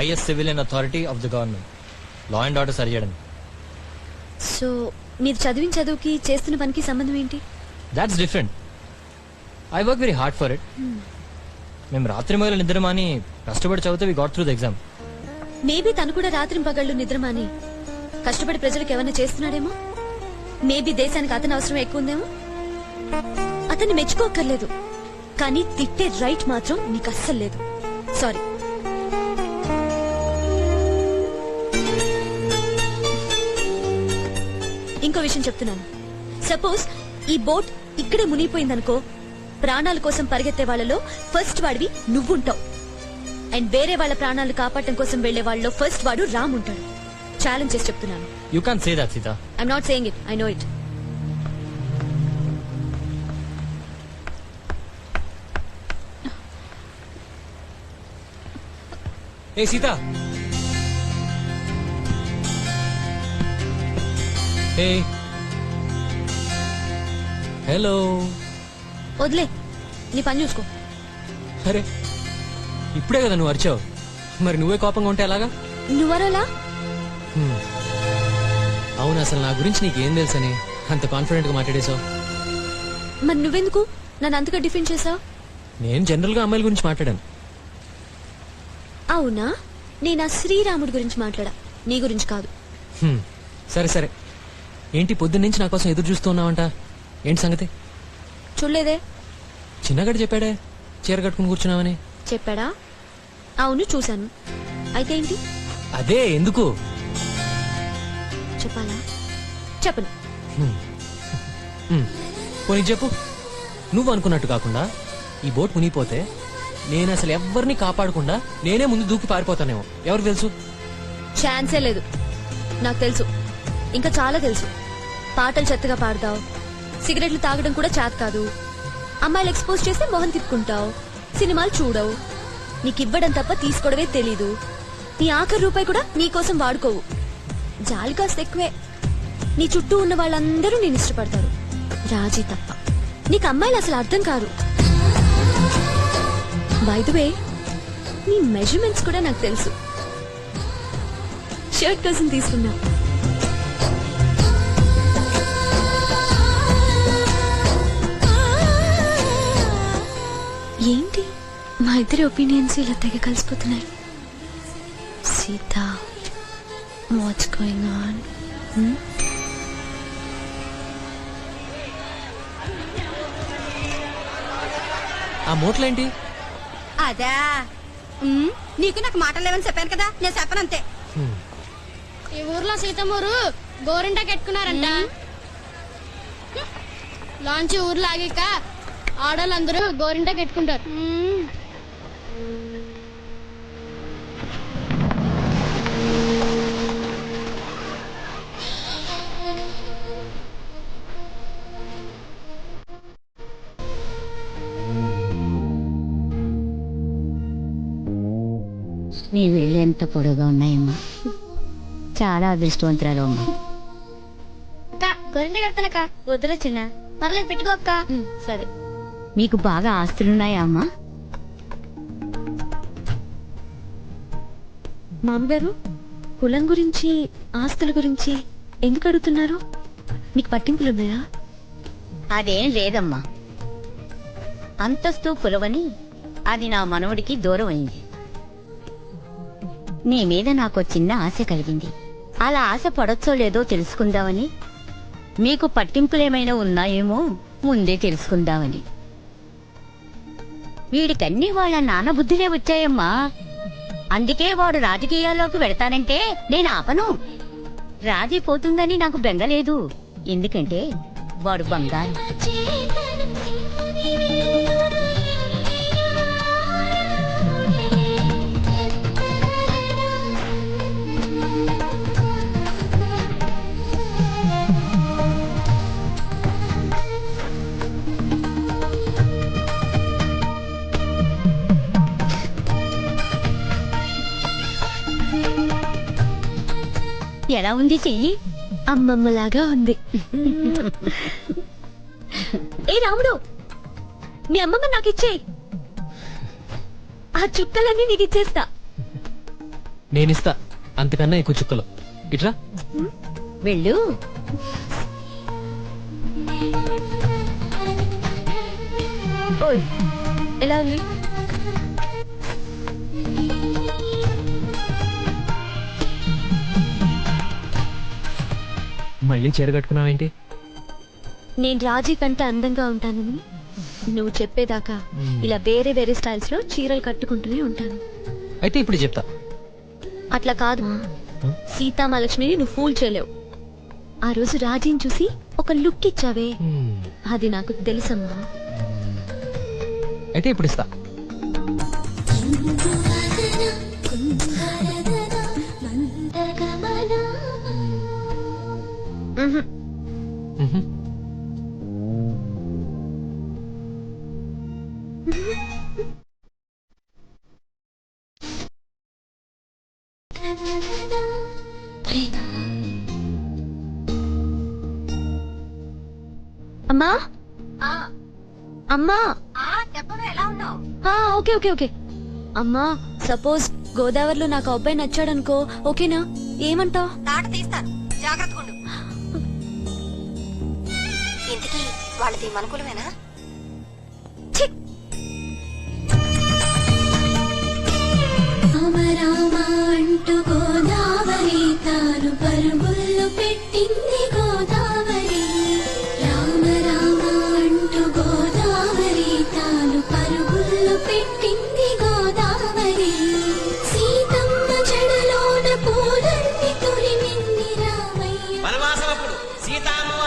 Highest civilian authority of the government law and order సరి చేయడం so మీరు చదివిన చదువుకి చేస్తున్న పనికి సంబంధం ఏంటి? That's different I work very hard for it మేము రాత్రి మొదలు నిద్రమాని కష్టపడి చదివితే we got through the exam maybe తను కూడా రాత్రి పగళ్ళు నిద్రమాని. కష్టపడి ప్రజలకు ఏమైనా చేస్తున్నాడేమో? మేబీ దేశానికి అతని అవసరం ఎక్కువ ఉందేమో? అతన్ని మెచ్చుకోక్కర్లేదు. కానీ తిట్టే రైట్ మాత్రం నీకు అస్సలు లేదు. సారీ ఇంకో విషయం చెప్తున్నాను. సపోజ్ ఈ బోట్ ఇక్కడే మునిగిపోయిందనుకో ప్రాణాల కోసం పరిగెత్తే వాళ్ళలో ఫస్ట్ వాడివి నువ్వుంటావు. అండ్ వేరే వాళ్ళ ప్రాణాలు కాపాడటం కోసం వెళ్ళే వాళ్ళలో ఫస్ట్ వాడు రామ్ ఉంటాడు. ఛాలెంజ్ చేసి చెప్తున్నాను. You can say that Sita I'm not saying it I know it a Sita a hello. వదిలే నీ పని చూసుకో. అరే ఇప్పుడే కదా నువ్వు అరిచావు. మరి నువ్వే కోపంగా ఉంటే ఎలాగా? నువ్వరలా? హ్మ్. అవును అసలు నా గురించి నీకేం తెలుసని అంత కాన్ఫిడెంట్గా మాట్లాడేశావు. మరి నువ్వెందుకు? నన్ను అంతగా డిఫెండ్ చేసావు నేను జనరల్గా అమ్మాయిల గురించి మాట్లాడాను. అవునా? నేను ఆ శ్రీరాముడి గురించి మాట్లాడా? నీ గురించి కాదు. హ్మ్. సరే సరే. ఏంటి పొద్దున్న నుంచి నా కోసం ఎదురు చూస్తున్నావంట ఏంటి సంగతి? చూడలేదే. చిన్నగడ చెప్పాడే చీర కట్టుకుని కూర్చున్నావని. చెప్పాడా? అవును చూశాను. అయితే ఏంటి? అదే ఎందుకు? చెప్పాలా? చెప్పను. పోనీ చెప్పు. నువ్వు అనుకున్నట్టు కాకుండా ఈ బోట్ మునిగిపోతే నేను అసలు ఎవరిని కాపాడకుండా నేనే ముందు దూకి పారిపోతానేమో. ఎవరు తెలుసు? ఛాన్సే లేదు. నాకు తెలుసు. ఇంకా చాలా తెలుసు. పాటలు చెత్తగా పాడతావు. సిగరెట్లు తాగడం కూడా చేత కాదు. అమ్మాయిలు ఎక్స్పోజ్ చేస్తే మొహం తిప్పుకుంటావు. సినిమాలు చూడవు. నీకు ఇవ్వడం తప్ప తీసుకోవడమే తెలీదు. నీ ఆఖరి రూపాయి కూడా నీకోసం వాడుకోవు. జాలి కాస్త ఎక్కువే. నీ చుట్టూ ఉన్న వాళ్ళందరూ నేను ఇష్టపడతారు. రాజీ తప్ప. నీకు అమ్మాయిలు అసలు అర్థం కాదు వే నీ మెజర్మెంట్స్ కూడా నాకు తెలుసు. షర్ట్ కోసం తీసుకున్నా. ఇద్దరి ఒపీనియన్స్ ఇలా తెగ కలిసిపోతున్నాయి. సీత వాట్స్ గోయింగ్ ఆన్ ఆ మూటలేంటి? అదా. ఉమ్, నీకు నాకు మాటలు లేవని చెప్పాను కదా. నేను చెప్పనంతే. ఈ ఊర్లో సీతమ్మూరు గోరింట కట్టుకున్నారంట. లాంచ్ ఊర్లో ఆగాక ఆడవాళ్ళందరూ గోరింట కట్టుకుంటారు. నీ వేళ్ళు ఎంత పొడవుగా ఉన్నాయమ్మా. చాలా అదృష్టవంతురాలు అమ్మా. గోరింట కడతానక్క. వద్దులే చిన్న. పర్లేదు పెట్టుకో అక్క. సరే. మీకు బాగా ఆస్తులున్నాయా అమ్మా? మామగారు కులం గురించి ఆస్తుల గురించి ఎందుకు అడుగుతున్నారు? మీకు పట్టింపులున్నాయా? అదేం లేదమ్మా. అంతస్తు కులవని అది నా మనవడికి దూరం అయింది. నీ మీద నాకు చిన్న ఆశ కలిగింది. అలా ఆశ పడొచ్చో లేదో తెలుసుకుందామని. మీకు పట్టింపులేమైనా ఉన్నాయేమో ముందే తెలుసుకుందామని. వీడికన్నీ వాళ్ళ నాన్న బుద్ధిలే వచ్చాయమ్మా. అందుకే వాడు రాజకీయాల్లోకి వెడతానంటే నేను ఆపను. రాజీ పోతుందని నాకు బెంగలేదు. ఎందుకంటే వాడు బంగారం. ఎలా ఉంది చెయ్యి. అమ్మమ్మలాగా ఉంది. ఏ రాముడు మీ అమ్మమ్మ నాకు ఇచ్చే ఆ చుక్కలన్నీ నీకు ఇచ్చేస్తా. నేనిస్తా. అంతకన్నా ఎక్కువ చుక్కలు. ఇట్రా. వెళ్ళు. ఎలా ఉంది? మళ్ళీ చీర కట్టుకున్నావేంటి? నేను రాజీ కంటే అందంగా ఉంటానని నువ్వు చెప్పేదాకా ఇలా వేరే వేరే స్టైల్స్లో చీరలు కట్టుకుంటూనే ఉంటాను. అయితే ఇప్పుడు చెప్తా. అట్లా కాదు. సీతామహాలక్ష్మిని నువ్వు ఫూల్ చేయలేవు. ఆ రోజు రాజీని చూసి ఒక లుక్ ఇచ్చావే. అది నాకు తెలుసమ్మా. అయితే ఇప్పుడు ఇస్తా. అమ్మా? అమ్మా? Okay okay okay. అమ్మా సపోజ్ గోదావరిలో నాకు అబ్బాయి నచ్చాడనుకో ఓకేనా? ఏమంటావ్? తీస్తాను. జాగ్రత్త వాళ్ళది మనకులమేనా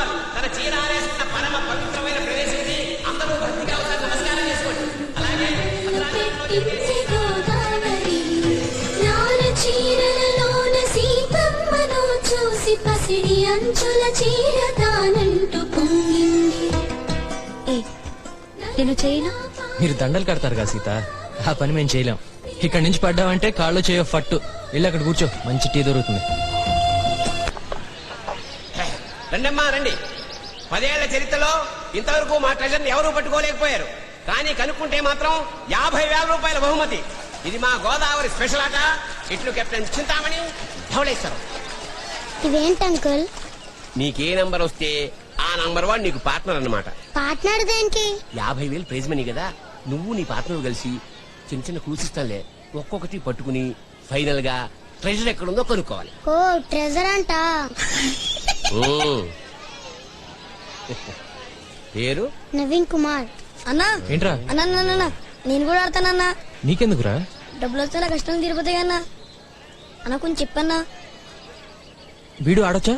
సీతామ్మవారు తన పరమ పవిత్రమైన అందరూ భక్తిగా నమస్కారం చేసుకోండి. అలాగే చూసి పసిడి అంచుల చీర తానంటూ పొంగింది. ఏ నేను చేయనా? మీరు దండలు కడతారు కదా సీత. ఆ పని మేము చేయలేం. ఇక్కడి నుంచి పడ్డామంటే కాళ్ళు చేయో ఫట్టు. వెళ్ళి అక్కడ కూర్చో. మంచి టీ దొరుకుతుంది. రండమ్మా రండి. పదేళ్ళ చరిత్రలో ఇంతవరకు మా ట్రెజర్ని ఎవరూ పట్టుకోలేకపోయారు. కానీ కనుక్కుంటే మాత్రం యాభై వేల రూపాయల బహుమతి. ఇది మా గోదావరి స్పెషల్ ఆట. ఇట్లు కెప్టెన్ చింతామణి ధవళేశ్వరం. ఇవేంటి అంకుల్? నీకే నంబర్ వస్తే ఆ నంబర్ వాడు నీకు పార్ట్నర్ అన్నమాట. పార్ట్నర్ దేనికి? యాభై వేలు ప్రైజ్ మనీ కదా. నువ్వు నీ పార్ట్నర్ కలిసి చిన్న చిన్న క్రూసిస్తానులే ఒక్కొక్కటి పట్టుకుని ఫైనల్గా ట్రెజర్ ఎక్కడుందో కనుక్కోవాలి. ఓ ట్రెజర్ అంట. పేరు? నవీన్ కుమార్. అన్నా ఏంట్రా? అన్నా నేను కూడా ఆడతానన్నా నీకెందుకురా? డబ్బులు వస్తే నా కష్టం తీరిపోతాయి అన్నా. అన్న కొంచెం చెప్పన్నా. వీడు ఆడొచ్చా?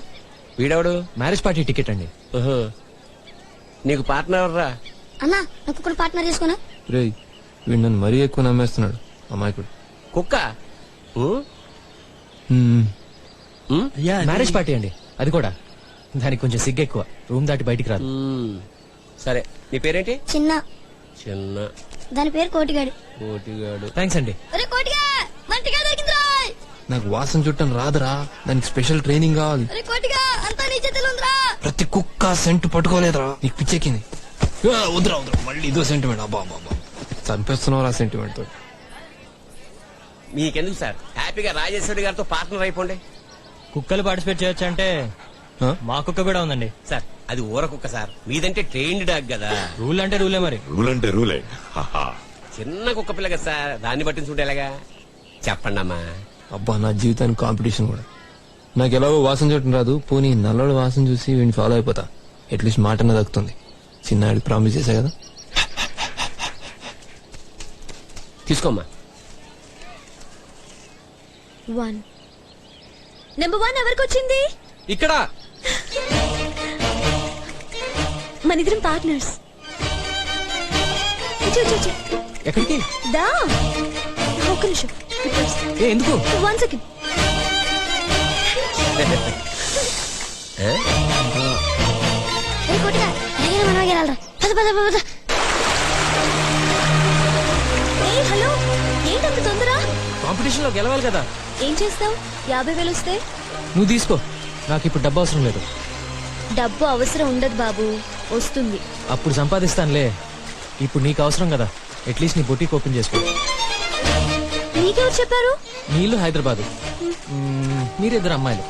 వీడెవడు? మ్యారేజ్ పార్టీ టికెట్ అండి. ఓహో. నీకు పార్ట్నర్ ఎవర్రా? అన్నా నాకు కూడా పార్ట్నర్ చేసుకున్నా రేయ్ వీడు నన్ను మరీ ఎక్కువ నమ్మేస్తున్నాడు అమాయకుడు. కుక్క? మ్యారేజ్ పార్టీ అండి అది కూడా. దానికి కొంచెం సిగ్గు ఎక్కువ. రూమ్ దాటి బయటికి రాదు. సరే నీ పేరేంటి? చిన్న. చిన్న. దాని పేరు కోటిగాడి. కోటిగాడు. థ్యాంక్స్ అండి. అరే కోటిగా మంటిగా దొరికిందిరా. నాకు వాసన చుట్టం రాదురా. దానికి స్పెషల్ ట్రైనింగ్ కావాలి. అరే కోటిగా అంతా నీ చేతిలో ఉందిరా. ప్రతి కుక్క సెంట్ పట్టుకోలేదురా. నీకు పిచ్చెక్కింది. ఆ, వద్దురా వద్దురా. మళ్ళీ ఇదో సెంటిమెంట్ అబ్బా అబ్బా అబ్బా. చంపేస్తున్నావు ఆ సెంటిమెంట్ తోటి. మీకెందుకు సార్? హ్యాపీగా రాజేశ్వరి గారితో పార్ట్నర్ అయిపోండి. కుక్కలు పార్టిసిపేట్ చేయొచ్చు అంటే? మా కుక్క కూడా ఉందండి. సార్ అది ఊర కుక్క సార్. మీదంటే ట్రైన్డ్ డాగ్ కదా. రూల్ అంటే రూలే మరి. రూల్ అంటే రూలే. హాహా. చిన్న కుక్క పిల్ల కదా సార్ దాన్ని పట్టించుకుంటే ఎలాగా? చెప్పండి అమ్మా. అబ్బా నా జీవితానికి కాంపిటీషన్ కూడా. నాకు ఎలాగో వాసన చూడటం రాదు పోనీ నల్లడు వాసన చూసి వీడిని ఫాలో అయిపోతా. అట్లీస్ట్ మాట అన్న దక్కుతుంది. చిన్నాడు ప్రామిస్ చేశా కదా. తీసుకోమ్మా. వన్. నెంబర్ వన్ ఎవరికి వచ్చింది ఇక్కడ. మన ఇద్దరం పార్ట్నర్స్ ఎక్కడికి? దా. ఒక్క నిమిషం. ఎందుకు? వన్ సెకండ్ పద పద హలో. ఏంటంత తొందర? కాంపిటీషన్లో గెలవాలి కదా. ఏం చేస్తావు? యాభై వేలు వస్తే? నువ్వు తీసుకో. నాకు ఇప్పుడు డబ్బు అవసరం లేదు. డబ్బు అవసరం ఉండదు బాబు. వస్తుంది. అప్పుడు సంపాదిస్తానులే. ఇప్పుడు నీకు అవసరం కదా. అట్లీస్ట్ నీ బొటీకి ఓపెన్ చేసుకో. నీకెవరు చెప్పారు? నీళ్ళు హైదరాబాద్. మీరిద్దరు అమ్మాయిలు.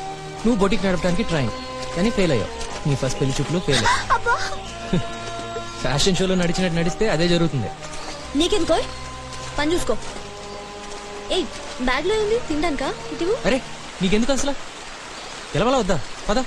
నువ్వు బొటిక్ నడపడానికి ట్రైన్ కానీ ఫెయిల్ అయ్యావు. నీ ఫస్ట్ పెళ్ళి చూపులు ఫెయిల్ అబ్బా. ఫ్యాషన్ షోలో నడిచినట్టు నడిస్తే అదే జరుగుతుంది. నీకెందుకో పని చూసుకో. ఏయ్ బ్యాగ్లో ఉంది తినడానికా? ఇటు అరే నీకెందుకు అసలు? గెలవాలా వద్దా? పద.